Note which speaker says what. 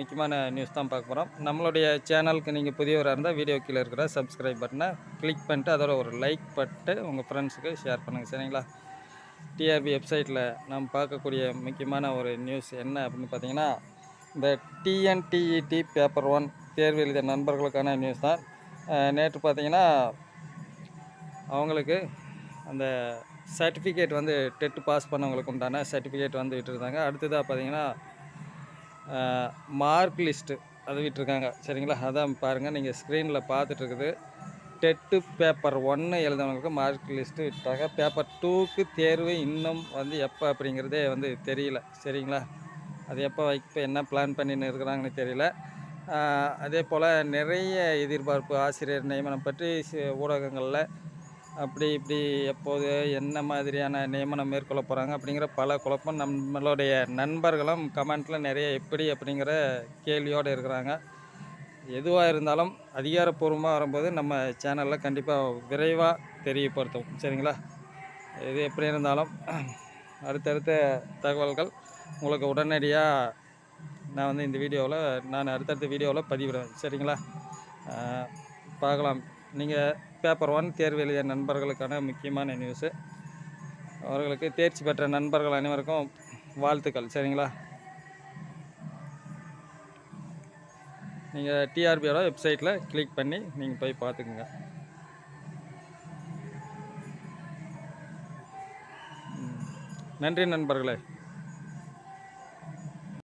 Speaker 1: முக்கியமான நியூஸ் தான் பார்க்க போகிறோம் நம்மளுடைய சேனலுக்கு நீங்கள் புதியவராக இருந்தால் வீடியோ கீழே இருக்கிற சப்ஸ்கிரைப் பட்டனை கிளிக் பண்ணிட்டு அதோட ஒரு லைக் பட்டு உங்கள் ஃப்ரெண்ட்ஸுக்கு ஷேர் பண்ணுங்கள் சரிங்களா? டிஆர்பி வெப்சைட்டில் நாம் பார்க்கக்கூடிய முக்கியமான ஒரு நியூஸ் என்ன அப்படின்னு பார்த்தீங்கன்னா இந்த டிஎன்டிஇடி பேப்பர் ஒன் தேர்வு எழுதிய நண்பர்களுக்கான நியூஸ் தான். நேற்று பார்த்தீங்கன்னா அவங்களுக்கு அந்த சர்டிஃபிகேட் வந்து டெட்டு பாஸ் பண்ணவங்களுக்கு உண்டான சர்டிஃபிகேட் வந்து விட்டுருந்தாங்க. அடுத்ததாக பார்த்தீங்கன்னா மார்க் லிஸ்ட்டு அது விட்டுருக்காங்க. சரிங்களா? அதான் பாருங்கள் நீங்கள் ஸ்க்ரீனில் பார்த்துட்ருக்குது டெட்டு பேப்பர் ஒன்று எழுதவங்களுக்கு மார்க் லிஸ்ட்டு விட்டாங்க பேப்பர் டூக்கு தேர்வு இன்னும் வந்து எப்போ அப்படிங்கிறதே வந்து தெரியல. சரிங்களா? அது எப்போ வைக்க என்ன பிளான் பண்ணின்னு இருக்கிறாங்கன்னு தெரியல. அதே போல் நிறைய எதிர்பார்ப்பு ஆசிரியர் நியமனம் பற்றி ஊடகங்களில் அப்படி இப்படி எப்போது என்ன மாதிரியான நியமனம் மேற்கொள்ள போகிறாங்க அப்படிங்கிற பல குழப்பம் நம்மளுடைய நண்பர்களும் கமெண்ட்டில் நிறைய எப்படி அப்படிங்கிற கேள்வியோடு இருக்கிறாங்க. எதுவாக இருந்தாலும் அதிகாரப்பூர்வமாக வரும்போது நம்ம சேனலில் கண்டிப்பாக விரைவாக தெரியப்படுத்தும் சரிங்களா? எது எப்படி இருந்தாலும் அடுத்தடுத்த தகவல்கள் உங்களுக்கு உடனடியாக நான் வந்து இந்த வீடியோவில் நான் அடுத்தடுத்த வீடியோவில் பதிவிடுவேன். சரிங்களா? பார்க்கலாம். நீங்கள் பேப்பர் ஒன் தேர்வு எழுதிய நண்பர்களுக்கான முக்கியமான நியூஸு அவர்களுக்கு தேர்ச்சி பெற்ற நண்பர்கள் அனைவருக்கும் வாழ்த்துக்கள். சரிங்களா? நீங்கள் டிஆர்பியோட வெப்சைட்டில் கிளிக் பண்ணி நீங்கள் போய் பார்த்துக்குங்க. நன்றி நண்பர்களே.